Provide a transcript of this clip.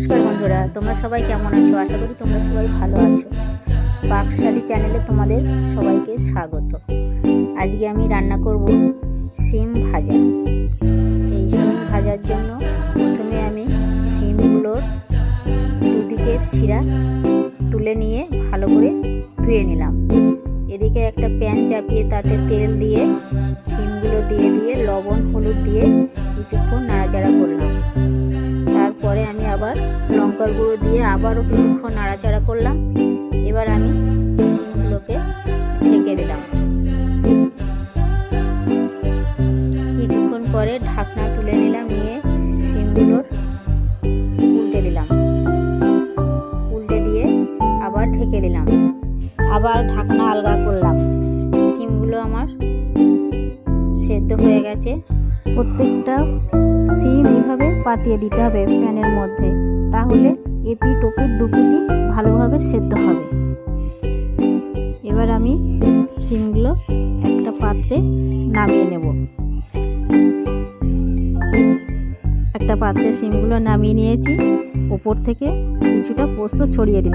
নমস্কার বন্ধুরা, তোমরা সবাই কেমন আছো? আশা করি তোমরা সবাই ভালো আছো। পাকশালি চ্যানেলে তোমাদের সবাইকে স্বাগত। আজকে আমি রান্না করব সিম ভাজা। এই সিম ভাজার জন্য প্রথমে আমি সিমগুলোর দুদিকের শিরা তুলে নিয়ে ভালো করে ধুয়ে নিলাম। এদিকে একটা প্যান চাপিয়ে তাতে তেল দিয়ে সিমগুলো দিয়ে দিয়ে, লবণ, হলুদ দিয়ে কিছুক্ষণ নাড়াচাড়া করলাম। লঙ্কার গুঁড়ো দিয়ে আবারও কিছুক্ষণ নাড়াচাড়া করলাম। এবার আমি সিমগুলোকে ঢেকে দিলাম। কিছুক্ষণ পরে ঢাকনা তুলে নিলাম, নিয়ে সিমগুলোর উল্টে দিলাম। উল্টে দিয়ে আবার ঢেকে দিলাম। আবার ঢাকনা আলগা করলাম। সিমগুলো আমার সেদ্ধ হয়ে গেছে। প্রত্যেকটা সিম এইভাবে পাতিয়ে দিতে হবে প্যানের মধ্যে। তাহলে এপি টোপের দুপিটি ভালোভাবে সেদ্ধ হবে। এবার আমি সিমগুলো একটা পাত্রে নামিয়ে নেব। একটা পাত্রে সিমগুলো নামিয়ে নিয়েছি। ওপর থেকে কিছুটা পোস্ত ছড়িয়ে দিলাম।